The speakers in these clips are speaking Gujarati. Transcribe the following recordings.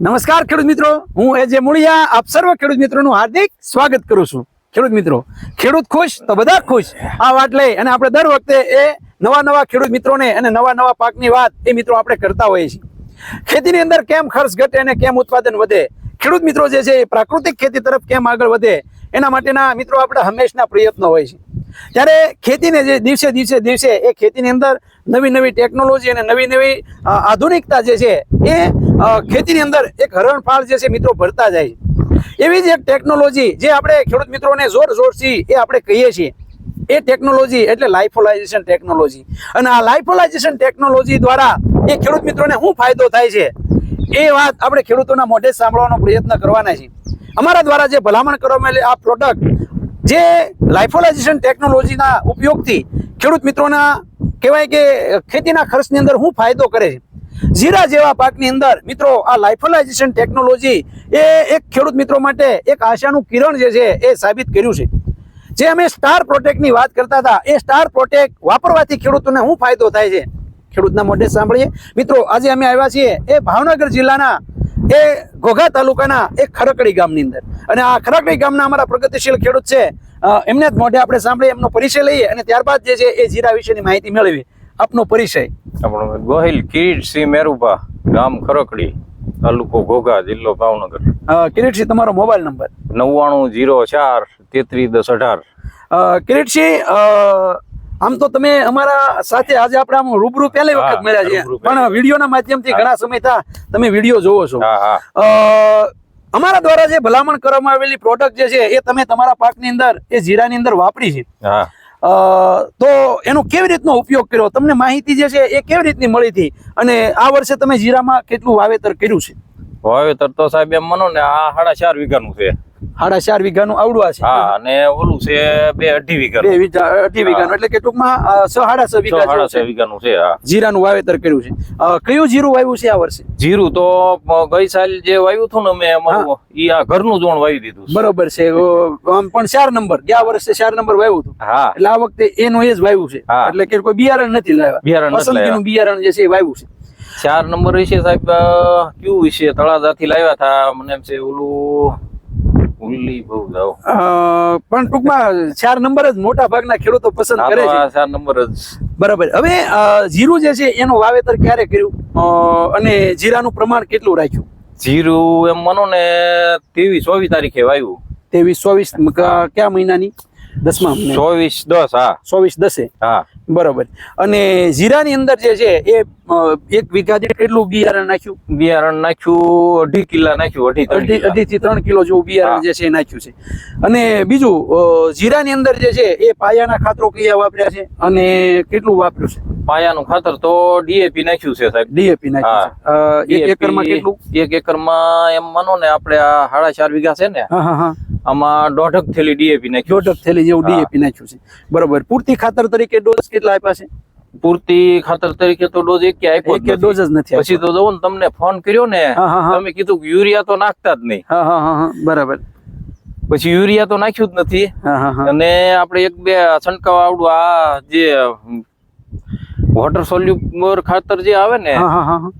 નમસ્કાર ખેડૂત મિત્રો. હું એજે મુળિયા. આપ સર્વ ખેડૂત મિત્રોનું હાર્દિક સ્વાગત કરું છું. ખેડૂત મિત્રો, ખેડૂત ખુશ તો બધા ખુશ? આ વાત લઈ અને આપણે દર વખતે એ નવા નવા ખેડૂત મિત્રોને અને નવા નવા પાકની વાત એ મિત્રો આપણે કરતા હોઈએ છીએ. ખેતીની અંદર કેમ ખર્ચ ઘટે અને કેમ ઉત્પાદન વધે? ખેડૂત મિત્રો જે છે એ પ્રાકૃતિક ખેતી તરફ કેમ આગળ વધે? એના માટેના મિત્રો આપણે હંમેશના પ્રયત્નો હોય છે. ત્યારે ખેતીને જે દિવસે દિવસે દિવસે એ ખેતીની અંદર નવી નવી ટેકનોલોજી અને નવી નવી આધુનિકતા જે છે એ ખેતીની અંદર એક હરણફાળ જે છે મિત્રો ભરતા જાય. એવી જ એક ટેકનોલોજી જે આપણે ખેડૂત મિત્રોને જોર જોરથી એ આપણે કહીએ છીએ. એ ટેકનોલોજી એટલે લાઇફોલાઇઝેશન ટેકનોલોજી. અને આ લાઇફોલાઇઝેશન ટેકનોલોજી દ્વારા એ ખેડૂત મિત્રોને શું ફાયદો થાય છે? એ વાત આપણે ખેડૂતોના મોઢે સાંભળવાનો પ્રયત્ન કરવાના છીએ. અમારા દ્વારા જે ભલામણ કરવામાં આવેલી આ પ્રોડક્ટ જે લાઇફોલાઇઝેશન ટેકનોલોજીના ઉપયોગથી ખેડૂત મિત્રોના કહેવાય કે ખેતીના ખર્ચની અંદર શું ફાયદો કરે છે. જીરા જેવા પાકની અંદર મિત્રો આ લાઇફોલાઇઝેશન ટેકનોલોજી એ એક ખેડૂત મિત્રો માટે એક આશાનું કિરણ જે છે એ સાબિત કર્યું છે. જે અમે સ્ટાર પ્રોટેક્ટની વાત કરતા હતા, એ સ્ટાર પ્રોટેક્ટ વાપરવાથી ખેડૂતોને શું ફાયદો થાય છે? ખેડૂતના મોઢે સાંભળીએ. મિત્રો, આજે અમે આવ્યા છીએ એ ભાવનગર જિલ્લાના એ ઘોઘા તાલુકાના એક ખરકડી ગામની અંદર. અને આ ખરકડી ગામના અમારા પ્રગતિશીલ ખેડૂત છે એમને જ મોઢે આપણે સાંભળીએ એમનો પરિચય લઈએ અને ત્યારબાદ જે છે એ જીરા વિશેની માહિતી મેળવી આપનો પરિચય. આપણો ગોહિલ શ્રી મેરુભા ગામ ખરકડી તાલુકો ઘોઘા જિલ્લો ભાવનગર. કિરીટસિંહ તમારો મોબાઈલ નંબર. નવ્વાણું જીરો ચાર તેત્રીસ દસ અઢાર. કિરીટસિંહ અ, આમ તો તમે અમારા સાથે આજે આપણે આમ રૂબરૂ પહેલી વખત મળ્યા છે પણ વિડીયોના માધ્યમથી. ઘણા સમય થા તમે વીડિયો જોવો છો. હા હા. અ, અમારા દ્વારા જે ભલામણ કરવામાં આવેલી પ્રોડક્ટ જે છે એ તમે તમારા પાકની અંદર એ જીરાની અંદર વાપરી છે. તો એનો કેવી રીતનો ઉપયોગ કર્યો? તમને માહિતી જે છે એ કેવી રીતની મળી હતી? અને આ વર્ષે તમે જીરામાં કેટલું વાવેતર કર્યું છે? વાવેતર તો સાહેબ એમ માનો ને આ સાડા ચાર વીઘાનું છે. સાડા ચાર વીઘાનું આવડું છે. હા અને ઓલું છે બે અઢી બે વીઘા અઢી વીઘાનું. એટલે કે ટૂંકમાં સાડા છ વીઘા સાડા છ વીઘાનું છે હા. જીરાનું વાવેતર કર્યું છે. કયું જીરું વાવ્યું છે આ વર્ષે? જીરું તો ગઈ સાલ જે વાવ્યું હતું ને મેં અમારું ઈ આ ઘરનું જોણ વાવી દીધું બરોબર છે. આમ પણ ચાર નંબર. ગયા વર્ષે ચાર નંબર વાવ્યું હતું. હા. એટલે આ વખતે એનું એ જ વાવ્યું છે. એટલે કે કોઈ બિયારણ નથી લાવ્યા. બિયારણ પસંદગીનું બિયારણ જે છે એ વાવ્યું છે. ચાર નંબર વિશે સાહેબ કયું વિશે તળાજાથી લાવ્યા હતા? મને એમ છે ઓલું ભૂલી બહુ જાવ પણ ટૂંકમાં ચાર નંબર જ મોટા ભાગના ખેડૂતો પસંદ કરે છે. ચાર નંબર જ. બરાબર. હવે જીરું જે છે એનું વાવેતર ક્યારે કર્યું? અને જીરાનું પ્રમાણ કેટલું રાખ્યું? જીરું એમ માનો ને ત્રેવીસ ચોવીસ તારીખે વાવ્યું ત્રેવીસ ચોવીસ કયા મહિનાની? દસમા ચોવીસ દસ હા. ચોવીસ દસે. હા. બરોબર. અને જીરાની અંદર જે છે એ એક વીઘા દીઠ કેટલું બિયારણ નાખ્યું? બિયારણ નાખ્યું અઢી કિલા નાખ્યું અઢી અઢી અઢી થી ત્રણ કિલો જેવું બિયારણ જે છે એ નાખ્યું છે. અને બીજું જીરા જીરાની અંદર જે છે એ પાયાના ખાતરો કયા વાપર્યા છે? અને કેટલું વાપર્યું છે? પાયાનું ખાતર તો ડીએપી નાખ્યું છે સાહેબ. ડીએપી નાખ્યું છે. એક એકરમાં કેટલું? એક એકરમાં એમ માનો ને આપણે આ સાડા ચાર વીઘા છે ને. હા હા. આમાં દોઢક થેલી ડીએપી નાખી દોઢક થેલી જેવું ડીએપી નાખ્યું છે. બરોબર. પૂરતી ખાતર તરીકે ડોઝ કેટલા આપ્યા છે? પૂરતી ખાતર તરીકે તો ડોઝ એક આપ્યો એક ડોઝ જ નથી પછી તો જવું ને તમને ફોન કર્યો ને તમે કીધું કે યુરિયા તો નાખતા જ નહીં. બરાબર. પછી યુરિયા તો નાખ્યું જ નથી. અને આપણે એક બે છંટકાવ આવડું આ જે વોટર સોલ્યુબર ખાતર જે આવે ને હા હા હા હા.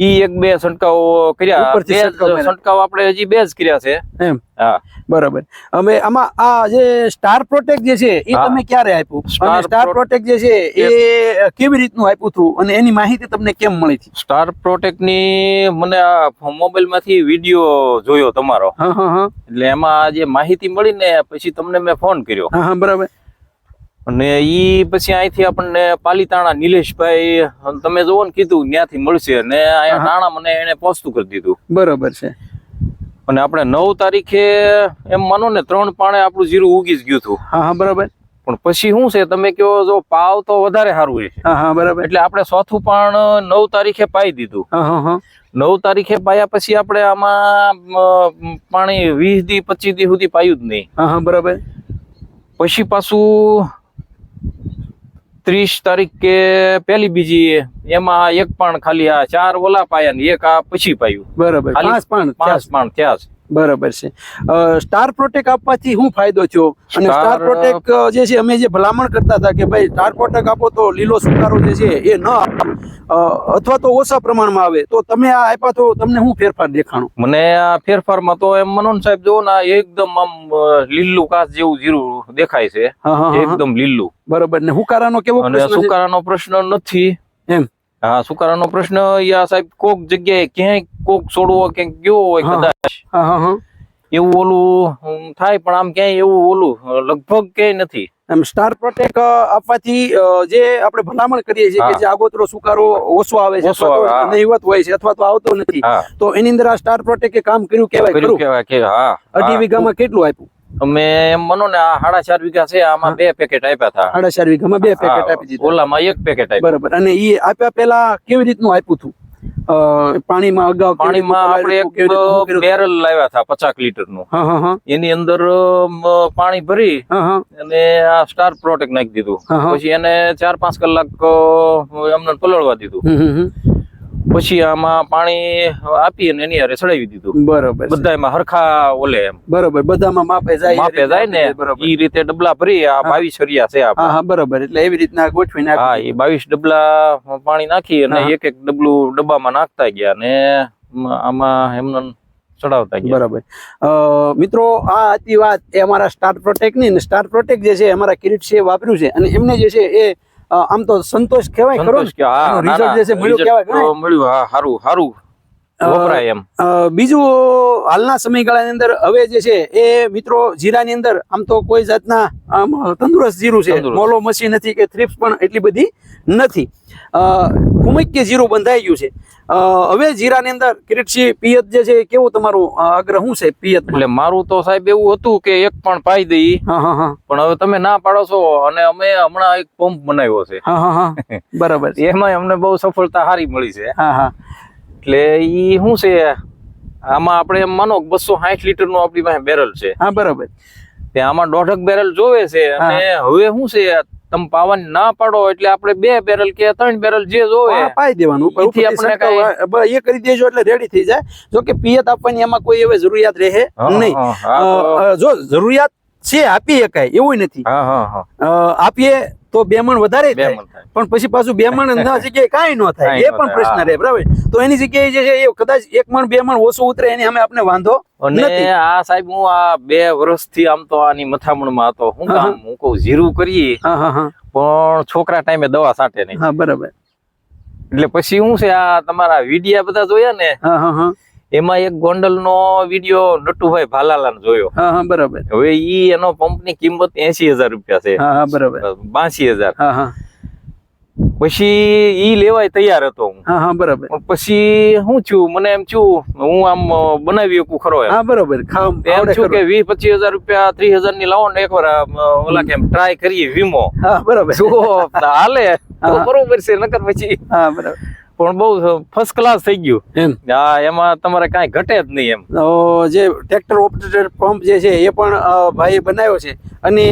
ઈ એક બે છંટકાવ કર્યા. બે છંટકાવ આપણે હજી બે જ કર્યા છે. એમ. હા. બરાબર. અમે આમાં આ જે સ્ટાર પ્રોટેક્ટ જે છે એ તમે ક્યારે આપ્યું? અને સ્ટાર પ્રોટેક્ટ જે છે એ કેવી રીતનું આપ્યું હતું? અને એની માહિતી તમને કેમ મળી હતી? સ્ટાર પ્રોટેક્ટની મને આ મોબાઈલમાંથી વીડિયો જોયો તમારો. હા હા હા. એટલે એમાં જે માહિતી મળી ને પછી તમને મેં ફોન કર્યો. હા હા બરાબર. અને એ પછી અહીંથી આપણને પાલીતાણા નિલેશભાઈ તમે જોવો ને કીધું ત્યાંથી મળશે. અને અહીંયા. તાણા મને એને પહોંચતું કરી દીધું. બરાબર છે. અને આપણે નવ તારીખે એમ માનો ને ત્રણ પાણે આપણું જીરું ઉગી જ ગયું હતું. હા હા બરાબર. પણ પછી શું છે તમે કહો જો પાવ તો વધારે સારું હોય હા હા બરાબર. એટલે આપણે ચોથું પણ નવ તારીખે પાઈ દીધું. હા હા હા. નવ તારીખે પાયા પછી આપણે આમાં પાણી વીસ દી પચીસ દી સુધી પાયું જ નહીં. હા હા બરાબર. પછી પાછું ત્રીસ તારીખ કે પેલી બીજી એમાં એક પણ ખાલી આ ચાર ઓલા પાયા ને એક આ પછી પાયું. બરાબર. પાંચ પાણ થયા છે. બરાબર છે. સ્ટાર પ્રોટેક આપવાથી શું ફાયદો થયો? અને સ્ટાર- પ્રોટેક જે છે અમે જે ભલામણ કરતા હતા કે ભાઈ સ્ટાર પ્રોટેક આપો તો લીલો સુકારો જે છે એ ન અથવા તો ઓછા પ્રમાણમાં આવે. તો તમે આ આપ્યા તો તમને શું ફેરફાર દેખાણો? મને આ ફેરફારમાં તો એમ મનોન સાહેબ જો ને એકદમ આમ લીલું કાચ જેવું જીરું દેખાય છે. એકદમ લીલું. બરાબર. ને હુકારાનો કેવો સુકારાનો પ્રશ્ન નથી. એમ. હા સુકારાનો પ્રશ્ન યા સાહેબ કોક જગ્યાએ ક્યાંય કોક છોડવો ક્યાંક ગયો હોય કદાચ. એવું ઓલું થાય પણ આમ ક્યાંય એવું ઓલું લગભગ ક્યાંય નથી. એમ સ્ટાર પ્રોટેક આપવાથી જે આપણે ભલામણ કરીએ છીએ કે જે આગોતરો સુકારો ઓછો આવે છે નહીવત હોય છે અથવા તો આવતો નથી તો એની અંદર આ સ્ટાર પ્રોટેકે કામ કર્યું કેવાય કર્યું કેવાય કે હા અઢી વીઘામાં કેટલું આપ્યું? અમે એમ મનો ને આ સાડા ચાર વીઘા છે આમાં બે પેકેટ આપ્યા હતા. સાડા ચાર વીઘામાં બે પેકેટ આપી દીધા. ઓલામાં એક પેકેટ આપ્યું. બરાબર. અને એ આપ્યા પેલા કેવી રીતનું આપ્યું હતું? પાણીમાં અગાઉ પાણીમાં આપણે એક બેરલ લાવ્યા હતા પચાસ લીટરનું એની અંદર પાણી ભરી અને આ સ્ટાર પ્રોટેક્ટ નાખી દીધું. પછી એને ચાર પાંચ કલાક એમને પલળવા દીધું. પછી આમાં પાણી આપી અને એની હારે ચડાવી દીધું. બરોબર છે. બધા એમાં હરખા ઓલે એમ. બરાબર બધામાં માપે જાય માપે જાય ને એ રીતે ડબલા ભરી આ બાવીસ હરિયા છે હા હા બરાબર એટલે એવી રીતના ગોઠવીને હા એ બાવીસ ડબલા પાણી નાખી અને એક એક ડબલું ડબ્બામાં નાખતા ગયા ને આમાં એમને ચડાવતા ગયા. બરાબર. મિત્રો આ હતી વાત એ અમારા સ્ટાર પ્રોટેકની ને સ્ટાર પ્રોટેક જે છે અમારા કિરીટ છે વાપર્યું છે અને એમને જે છે એ આમ તો સંતોષ કહેવાય ખરો રિઝલ્ટ જે છે મળ્યું કહેવાય મળ્યું. હા સારું સારું અ, વપરાય એમ. બીજું હાલના સમયગાળાની અંદર હવે જે છે એ મિત્રો જીરાની અંદર આમ તો કોઈ જાતના આમ તંદુરસ્ત જીરું છે. મોલો મસી નથી કે થ્રીપ્સ પણ એટલી બધી નથી. કે જીરું બંધાઈ ગયું છે. હવે જીરાની અંદર કિરીટસિંહ પિયત જે છે કેવું તમારું આગ્રહ શું છે પિયત એટલે મારું તો સાહેબ એવું હતું કે એક પણ પાઈ દઈ. પણ હવે તમે ના પાડો છો અને અમે હમણાં એક પંપ બનાવ્યો છે. બરાબર. એમાં અમને બહુ સફળતા સારી મળી છે. હા હા. એટલે ઈ શું છે? આમાં આપણે એમ માનો બસો સાઠ લીટરનું આપણી પાસે બેરલ છે. હા બરાબર. તે આમાં દોઢક બેરલ જોવે છે અને હવે શું છે? તમે પાવન ના પાડો એટલે આપણે બે બેરલ કે ત્રણ બેરલ જે જોવે પાઈ દેવાનું ઉપરથી આપણે એ કરી દેજો એટલે રેડી થઈ જાય. જો કે પિયત આપવાની એમાં કોઈ હવે જરૂરિયાત રહે નહીં. જો જરૂરિયાત છે આપી શકાય એવું નથી. આપીએ તો બે મણ વધારે પણ પછી પાછું બે મણ ના જગ્યાએ કાંઈ ન થાય. એ પણ પ્રશ્ન રહે બરાબર? તો એની જગ્યાએ જે છે એ કદાચ એક મણ બે મણ ઓછું ઉતરે એની અમે આપણે વાંધો અને આ સાહેબ હું આ બે વર્ષથી આમ તો આની મથામણમાં હતો. હું કામ હું કહું જીરું કરીએ પણ છોકરા ટાઈમે દવા સાટે નહીં. હા બરાબર. એટલે પછી હું છે આ તમારા વિડિયા બધા જોયા ને? હા હા હા. એમાં એક ગોંડલ નો વીડિયો નટુભાઈ ભાલાલાનો જોયો. હા હા બરાબર. હવે ઈ એનો પંપની કિંમત એસી હજાર રૂપિયા છે. હા હા બરાબર. બાસી હજાર. હા હા. પછી ઈ લેવાય તૈયાર હતો હું. હા હા બરાબર. પછી શું થયું મને એમ થયું હું આમ બનાવી શકું ખરો હા બરાબર. એમ થયું કે વીસ પચીસ હજાર રૂપિયા ત્રીસ હજારની લાવો ને એકવાર ઓલા કેમ ટ્રાય કરીએ વીમો. હા બરાબર. હાલે. બરોબર છે નકર પછી હા બરાબર. પણ બહુ ફર્સ્ટ ક્લાસ થઈ ગયું. એમ? હા એમાં તમારે કાંઈ ઘટે જ નહીં એમ. જે ટ્રેક્ટર ઓપરેટર પંપ જે છે એ પણ ભાઈએ બનાવ્યો છે. અને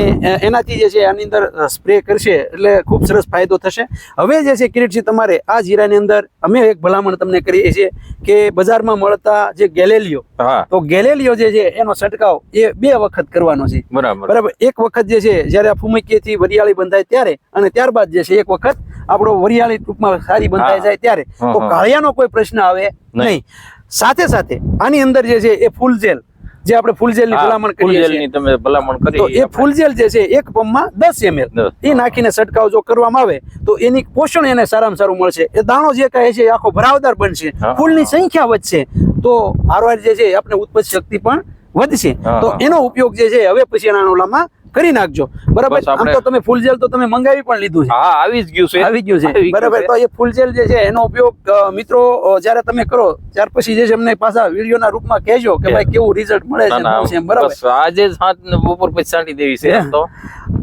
એનાથી જે છે આની અંદર સ્પ્રે કરશે એટલે ખૂબ સરસ ફાયદો થશે. હવે જે છે કિરીટજી તમારે આ જીરાની અંદર અમે એક ભલામણ તમને કરીએ છીએ કે બજારમાં મળતા જે ગેલેલિયો તો ગેલેલિયો જે છે એનો છંટકાવ એ બે વખત કરવાનો છે. બરાબર. બરાબર. એક વખત જે છે જ્યારે આ ફૂમકીથી વરિયાળી બંધાય ત્યારે અને ત્યારબાદ જે છે એક વખત આપણો વરિયાળી ટૂંકમાં સારી બંધાઈ જાય ત્યારે. તો કાળિયાનો કોઈ પ્રશ્ન આવે નહીં. સાથે સાથે આની અંદર જે છે એ ફૂલ જેલ જે આપણે ફૂલ જેલની ભલામણ કરીએ છીએ. તમે ભલામણ કરી તો એ ફૂલ જેલ જે છે એક પંપમાં દસ એમએલ એ નાખીને છંટકાવ જો કરવામાં આવે તો એની પોષણ એને સારામાં સારું મળશે. એ દાણો જે કહે છે આખો ભરાવદાર બનશે. ફૂલની સંખ્યા વધશે. તો આરવાર જે છે આપણે ઉત્પત્તિ શક્તિ પણ વધશે. તો એનો ઉપયોગ જે છે હવે પછી એના કરી નાખજો. બરાબર? આમ તો તમે ફૂલ જેલ તો તમે મંગાવી પણ લીધું છે. હા આવી જ ગયું છે. આવી ગયું છે. બરાબર? તો એ ફૂલ જેલ જે છે એનો ઉપયોગ મિત્રો જ્યારે તમે કરો ત્યાર પછી જે છે અમને પાછા વિડીયોના રૂપમાં કહેજો કે ભાઈ કેવું રિઝલ્ટ મળે છે બરાબર? આજે જ સાંજ બપોર પછી છાંટી દેવી છે તો.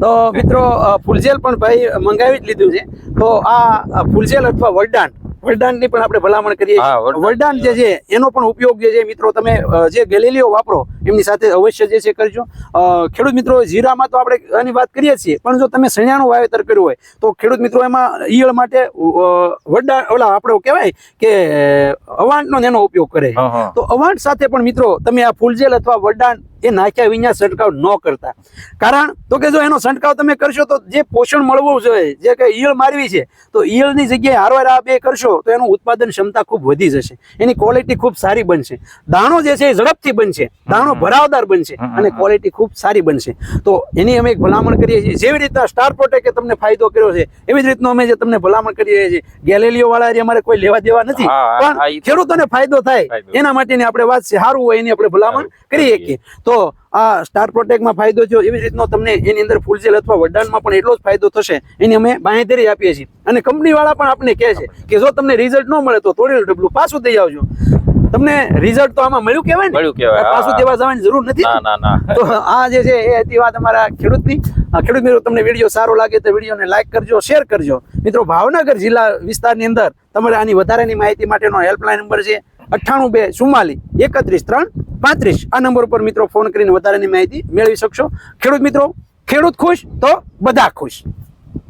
તો મિત્રો ફૂલજેલ પણ ભાઈ મંગાવી જ લીધું છે. તો આ ફૂલજેલ અથવા વરદાન વરદાનની પણ આપણે ભલામણ કરીએ છીએ વરદાન. જે છે એનો પણ ઉપયોગ જે છે મિત્રો તમે જે ગેલેલીઓ વાપરો એમની સાથે અવશ્ય જે છે કરજો ખેડૂત મિત્રો જીરામાં તો આપણે આની વાત કરીએ છીએ પણ જો તમે સણિયાનું વાવેતર કર્યું હોય તો ખેડૂત મિત્રો એમાં ઈયળ માટે વરદાન ઓલા આપણે કહેવાય કે અવાંટનો એનો ઉપયોગ કરે. તો અવાંટ સાથે પણ મિત્રો તમે આ ફૂલજેલ અથવા વરદાન એ નાખ્યા વિના છંટકાવ ન કરતા. કારણ તો કે જો એનો છંટકાવ તમે કરશો તો જે પોષણ મળવું જોઈએ જે કે ઈયળ મારવી છે તો ઈયળની જગ્યાએ હારવાર આ બે કરશો તો એનું ઉત્પાદન ક્ષમતા ખૂબ વધી જશે. એની ક્વોલિટી ખૂબ સારી બનશે. દાણો જે છે એ ઝડપથી બનશે. દાણો ભરાવદાર બનશે અને ક્વોલિટી ખૂબ સારી બનશે. તો એની અમે એક ભલામણ કરીએ છીએ. જેવી રીતના સ્ટાર પ્રોટેકે તમને ફાયદો કર્યો છે એવી જ રીતનો અમે જે તમને ભલામણ કરી રહ્યા છીએ. ગેલેલીઓ વાળા અમારે કોઈ લેવા દેવા નથી પણ ખેડૂતોને ફાયદો થાય. એના માટેની આપણે વાત છે સારું હોય એની આપણે ભલામણ કરી શકીએ તો આ સ્ટાર પ્રોટેક્ટમાં ફાયદો થયો એવી રીતનો તમને એની અંદર ફૂલજેલ અથવા વડાનમાં પણ એટલો જ ફાયદો થશે એની અમે બાંહેધરી આપીએ છીએ. અને કંપની વાળા પણ આપણે કહે છે કે જો તમને રિઝલ્ટ ન મળે તો તોડેલું ડબલું પાછું દઈ આવજો. તમને રિઝલ્ટ તો આમાં મળ્યું કહેવાય મળ્યું કહેવાય, પાછું. દેવા જવાની જરૂર નથી. ના ના ના. તો આ જે છે એ હતી વાત અમારા ખેડૂતની. ખેડૂત મિત્રો તમને વીડિયો સારો લાગે તો વિડીયોને લાઈક કરજો શેર કરજો. મિત્રો ભાવનગર જિલ્લા વિસ્તારની અંદર તમારે આની વધારાની માહિતી માટેનો હેલ્પલાઇન નંબર છે અઠ્ઠાણું બે સુમાલી એકત્રીસ ત્રણ પાંત્રીસ. આ નંબર ઉપર મિત્રો ફોન કરીને વધારાની માહિતી મેળવી શકશો. ખેડૂત મિત્રો, ખેડૂત ખુશ તો બધા ખુશ.